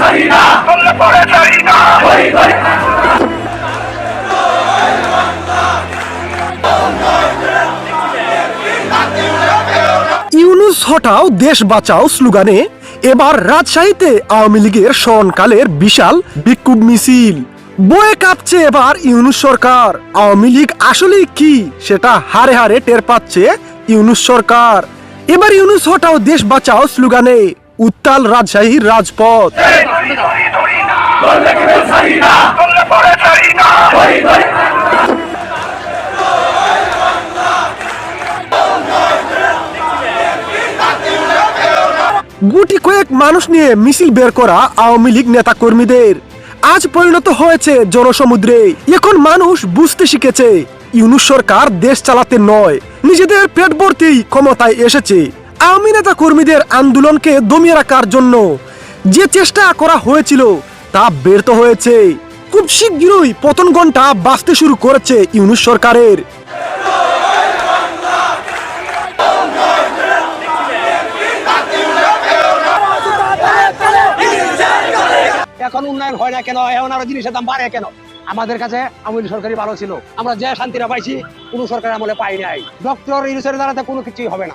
পড়ে না। আমরা পড়ে না। ইউনুস হটাও দেশ বাঁচাও স্লোগানে এবার রাজশাহীতে আওয়ামী লীগের স্মরণকালের বিশাল বিক্ষোভ মিছিল। বয়ে কাঁপছে এবার ইউনুস সরকার। আওয়ামী লীগ আসলেই কি সেটা হারে হারে টের পাচ্ছে ইউনুস সরকার। এবার ইউনুস হটাও দেশ বাঁচাও স্লোগানে উত্তাল রাজশাহীর রাজপথ। গুটি কয়েক মানুষ নিয়ে মিছিল বের করা আওয়ামী লীগ নেতা কর্মীদের আজ পরিণত হয়েছে জনসমুদ্রে। এখন মানুষ বুঝতে শিখেছে, ইউনুস সরকার দেশ চালাতে নয়, নিজেদের পেট ভর্তি ক্ষমতায় এসেছে। আওয়ামী নেতা কর্মীদের আন্দোলনকে দমিয়ে রাখার জন্য যে চেষ্টা করা হয়েছিল তা ব্যর্থ হয়েছে। খুব শীঘ্রই পতন ঘণ্টা বাঁচতে শুরু করেছে ইউনুস সরকারের। এখন উন্নয়ন হয় না কেন? এখন আরও জিনিসের দাম বাড়ে কেন? আমাদের কাছে আমলি সরকারি ভালো ছিল। আমরা যে শান্তিটা পাইছি, কোনো সরকার আমলে পাই নাই। ডক্টর ইউনুসের দ্বারাতে কোনো কিছুই হবে না।